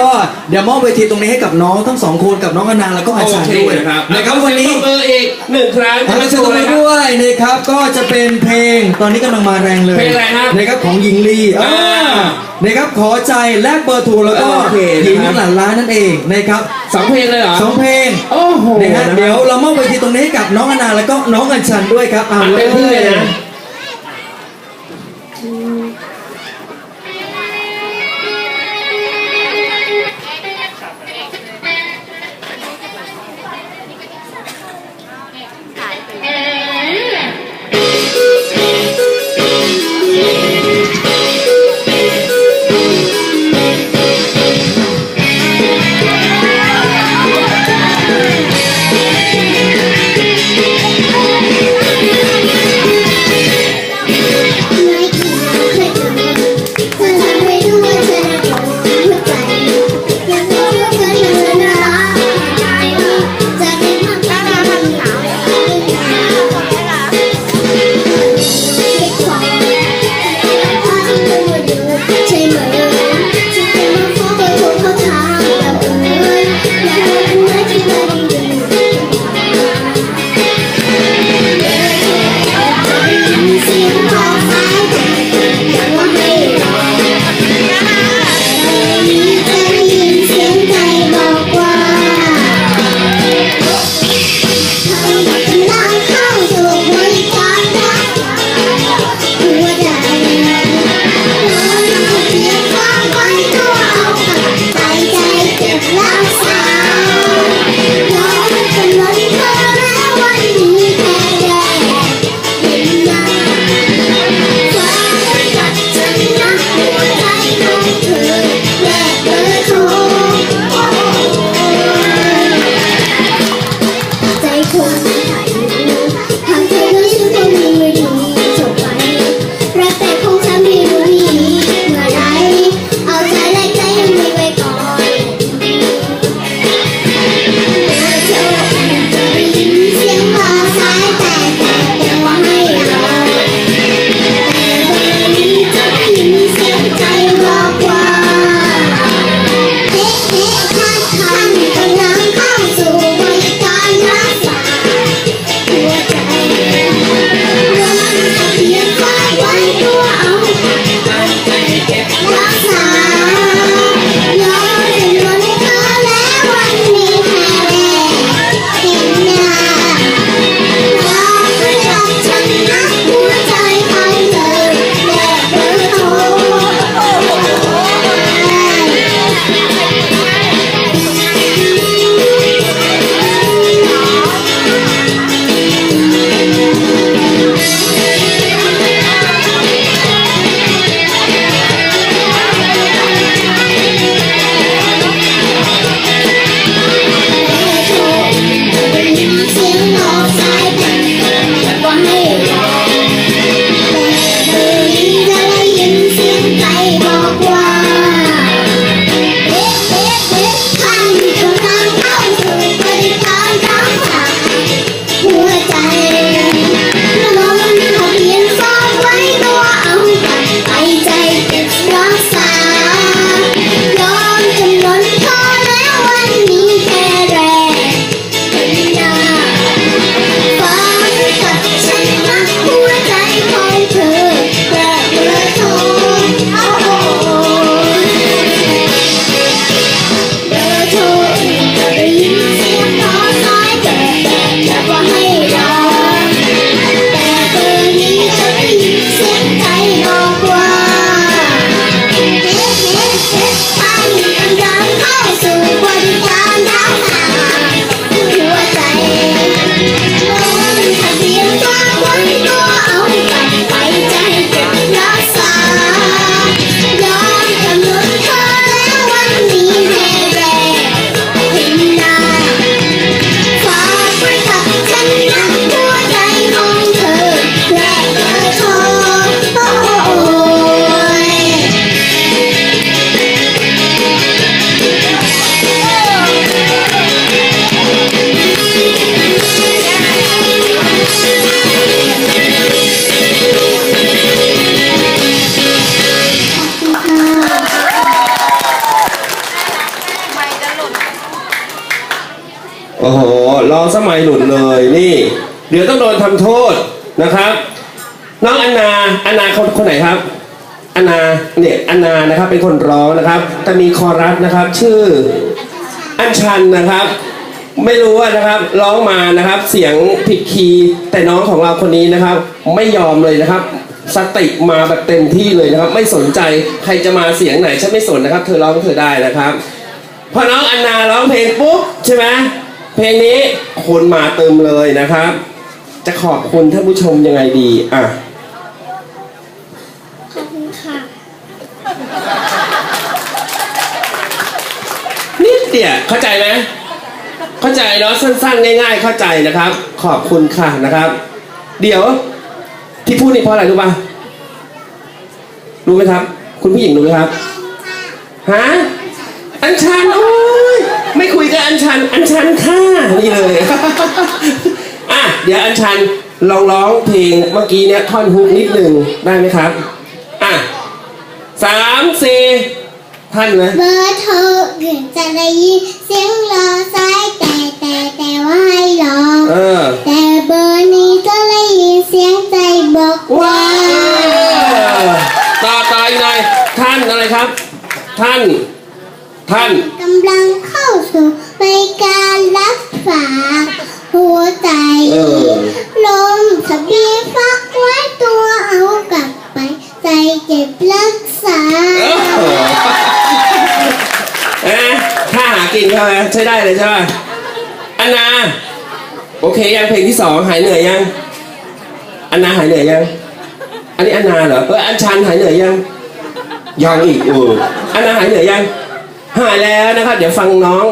ก็เดี๋ยวมอบเวทีตรงนี้ให้กับน้องทั้งสองคนกับน้องอนันต์แล้วก็อาโอจารย์เคด้วยนะครับนะครับวันนี้เบอร์อีกหนึ่งครั้งขอจะเชิญโชว์อะไรมาครับด้วยนะครับก็จะเป็นเพลงตอนนี้กำลังมาแรงเลยเพลงอะไรฮะนะครับของหญิงลีอ่าอ่านะครับขอใจแลกเบอร์โทรแล้วก็โอเคหญิงนะครับหลานล้านนั่นเองนะครับสองเพลงเลยเหรอสองเพลงโอ้โหนะฮะนะครับเดี๋ยวเรามอบเวทีตรงนี้ให้กับน้องอนาแล้วก็น้องอัญชันด้วยครับเอาอะเลเต็มที่เลยยนะ ทำโทษนะครับ น้องอนนาอนนาคนคนไหนครับอนนาเนี่ยอนนานะครับเป็นคนร้องนะครับ แต่มีคอรัสนะครับ ชื่ออัญชันนะครับ ไม่รู้ว่านะครับร้องมานะครับ เสียงผิดคีย์แต่น้องของเราคนนี้นะครับ ไม่ยอมเลยนะครับสติมาแบบเต็มที่เลยนะครับ ไม่สนใจใครจะมาเสียงไหนฉันไม่สนนะครับ เธอร้องเธอได้นะครับพอน้องอันนาร้องเพลงปุ๊บใช่ไหมเพลงนี้คนมาเติมเลยนะครับ จะขอบคุณท่านผู้ชมยังไงดี อะ ขอบคุณค่ะ นิดเดียวเข้าใจไหมเข้าใจเนาะสั้นๆ ง่าย ๆ เข้าใจนะครับ ขอบคุณค่ะนะครับ เดี๋ยว ที่พูดนี่เพราะอะไรรู้ป่ะรู้ไหมครับ คุณผู้หญิงรู้ไหมครับฮะอัญชันโอ้ยไม่คุยกับอัญชัน อัญชันค่ะนี่เลยอะ เดี๋ยวอัญชันลองร้องเพลงเมื่อกี้เนี่ยท่อนฮุกนิดหนึ่งได้ไหมครับ อะสามสี่ท่านนะเบอร์โทรอื่นจะได้ยินเสียงรอสายแต่แต่แต่ว่าให้รอ เออ แต่เบอร์นี้ก็ได้ยินเสียงใจบอกว่า ต่อต่ออีกหน่อยท่านอะไรครับ ท่าน ท่าน กำลังเข้าสู่รายการรับฝาก หัวใจเออ ลมสเบียงฟักไว้ตัวเอากลับไป ใจเจ็บรักษา โอ้โหเอ๊ะถ้าหากินเข้าไหมใช้ได้เลยใช่ป่ะอันนา โอเคยังเพลงที่สองหายเหนื่อยยัง อันนาหายเหนื่อยยัง อันนี้อันนาเหรอ เอออันชันหายเหนื่อยยัง ยังอีกเอออันนาหายเหนื่อยยัง หายแล้วนะครับ เดี๋ยวฟังน้อง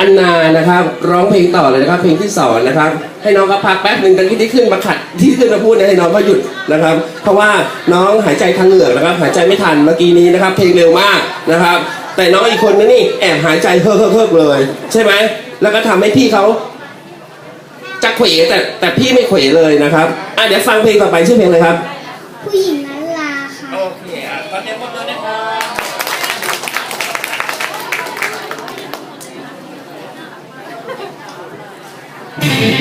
อันนานะครับ ร้องเพลงต่อเลยนะครับ เพลงที่สองนะครับ ให้น้องก็พักแป๊บหนึ่งตอนที่ที่ขึ้นมาขัดที่ขึ้นมาพูดนยให้น้องเขาหยุดนะครับ เพราะว่าน้องหายใจทางเหงือกนะครับ หายใจไม่ทันเมื่อกี้นี้นะครับ เพลงเร็วมากนะครับ แต่น้องอีกคนนึงนี่แอบหายใจเฮิร์กเฮิร์เลย ใช่ไหมแล้วก็ทำให้พี่เขาจะเขวแต่แต่พี่ไม่เขวเลยนะครับอะเดี๋ยวฟังเพลงต่อไปชื่อเพลงอะไรครับ ผู้หญิง เ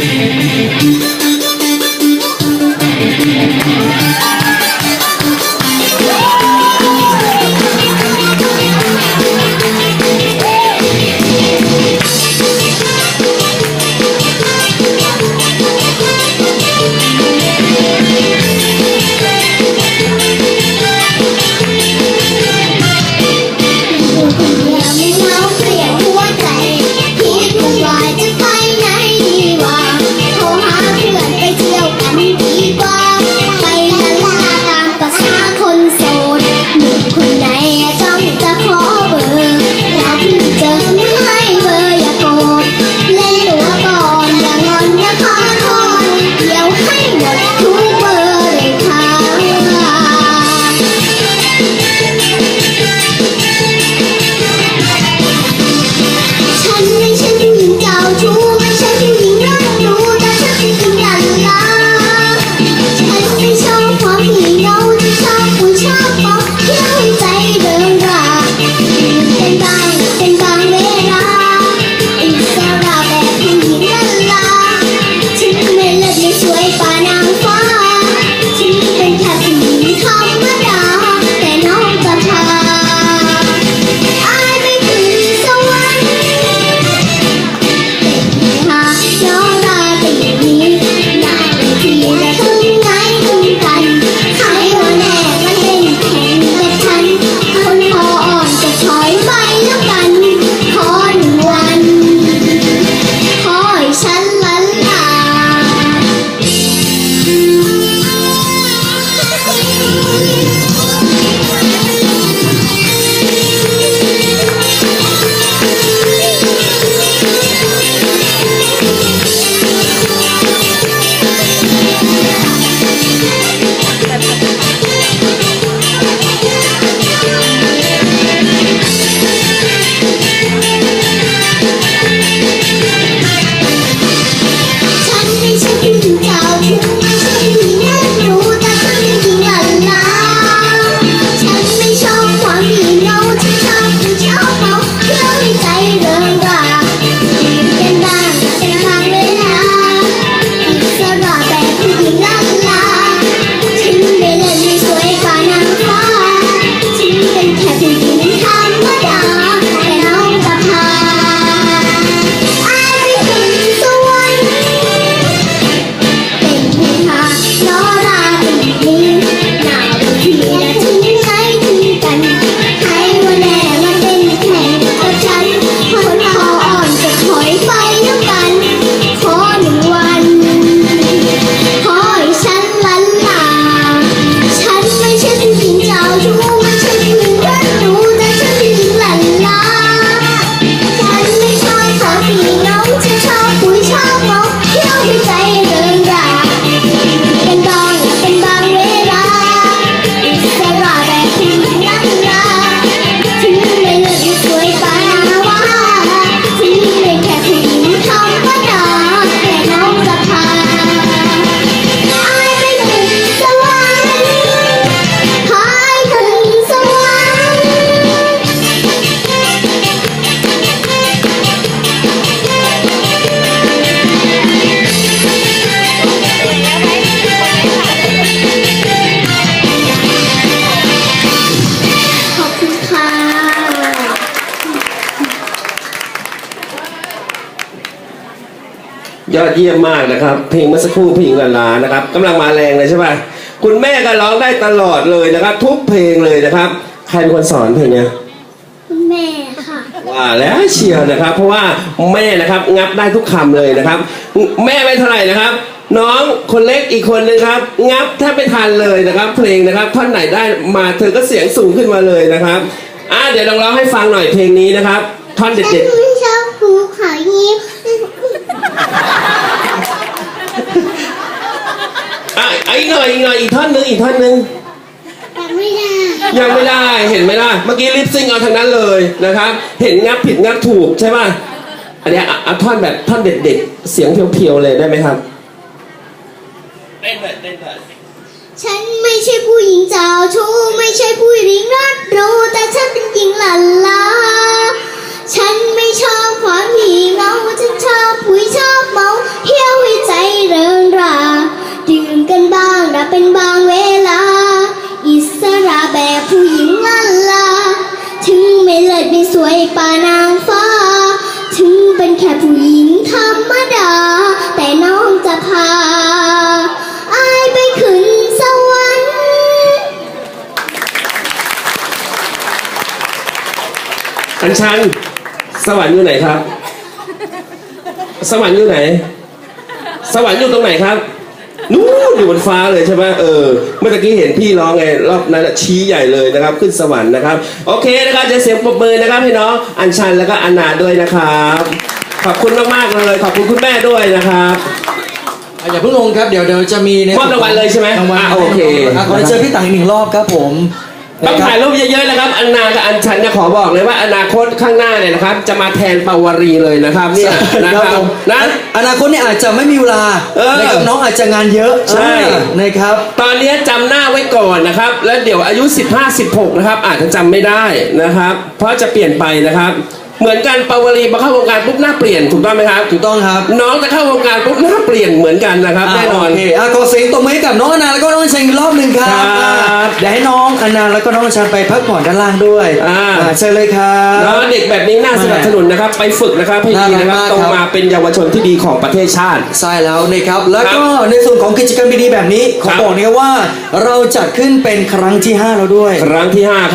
ยอดเยี่ยมมากนะครับ เพลงเมื่อสักครู่เพลงละลานะครับกำลังมาแรงเลยใช่ป่ะคุณแม่ก็ร้องได้ตลอดเลยนะครับ ทุกเพลงเลยนะครับ ใครเป็นคนสอนเพลงเนี้ยแม่ค่ะว่าแล้วเชียวนะครับ เพราะว่าแม่นะครับงับได้ทุกคำเลยนะครับ แม่ไม่เท่าไหร่นะครับ น้องคนเล็กอีกคนนึงครับ งับแทบไม่ทันเลยนะครับ เพลงนะครับท่อนไหนได้มาเธอก็เสียงสูงขึ้นมาเลยนะครับอะเดี๋ยวลองร้องให้ฟังหน่อยเพลงนี้นะครับ ท่อนฉัเด็ดนไม่ชอบภูเขายิ้ม ๆอะ อีกหน่อยอีกหน่อยอีกท่อนนึงอีกท่อนนึงยังไม่ได้ยังไม่ได้เห็นไหมล่ะเมื่อกี้ลิปซิงเอาทางนั้นเลยนะครับ เห็นงับผิดงับถูกใช่ป่ะอันเนี้ยอะเอาท่อนแบบท่อนเด็ดๆเสียงเพียวๆเลยได้ไหมครับเต้นหน่อยเต้นหน่อยฉันไม่ใช่ผู้หญิงเจ้าชู้ไม่ใช่ผู้หญิงรัดรู้แต่ฉันเป็นหญิงหลันลาฉัน เป็นบางเวลา อิสระแบบผู้หญิงลันลา ถึงไม่เลิศไม่สวยป่านางฟ้า ถึงเป็นแค่ผู้หญิงธรรมดา แต่น้องจะพาอายไปขึ้นสวรรค์อัญชัน สวรรค์อยู่ไหนครับ สวรรค์อยู่ไหน สวรรค์อยู่ตรงไหนครับ อยู่บนฟ้าเลยใช่ไหมเออ เมื่อกี้เห็นพี่ร้องไงรอบนั้นน่ะชี้ใหญ่เลยนะครับ ขึ้นสวรรค์นะครับ โอเคนะครับจะเสียงปรบมือนะครับให้น้องอัญชันแล้วก็อันนาด้วยนะครับ ขอบคุณมากๆเลย ขอบคุณคุณแม่ด้วยนะครับอะอย่าเพิ่งลงครับเดี๋ยวเดี๋ยวจะมีในมอบรางวัลเลยใช่ไหมรางวัลอะโอเคอะขอเชิญพี่ต่างอีกหนึ่งรอบครับผม ต้องนะคถ่ายรูปเยอะๆนะครับ อันนากับอัญชันเนี่ยขอบอกเลยว่าอนาคตข้างหน้าเนี่ยนะครับ จะมาแทนปาวรีเลยนะครับเนี่ยนะคครัรับบผมนะอนาคตเนี่ยอาจจะไม่มีเวลาเออนะครับน้องอาจจะงานเยอะใช่อ่านะครับ ตอนนี้จำหน้าไว้ก่อนนะครับ แล้วเดี๋ยวอายุ 15 16 นะครับ อาจจะจำไม่ได้นะครับ เพราะจะเปลี่ยนไปนะครับ เหมือนกันปาวรีมาเข้าวงการปุ๊บหน้าเปลี่ยนถูกต้องไหมครับ ถูกต้องครับน้องจะเข้าวงการปุ๊บหน้าเปลี่ยนเหมือนกันนะครับแน่นอนโอเคอะขอเสียงตบมือให้กับน้องอนาแล้วก็น้องชันอีกรอบหนึ่งครับครับอะเดี๋ยวให้น้องอนาแล้วก็น้องชันไปพักผ่อนด้านล่างด้วยอ่าอะเชิญเลยครับแล้วเด็กแบบนี้น่าสนับสนุนนะครับ ไปฝึกนะครับให้ดีนะครับน่ารักมากโตครับมาเป็นเยาวชนที่ดีของประเทศชาติ ใช่แล้วนะครับ แล้วก็ในส่วนของกิจกรรมดีๆแบบนี้ ขอครับ บอกนะครับว่า เราจัดขึ้นเป็นครั้งที่ 5 แล้วด้วย ครั้งที่ห้า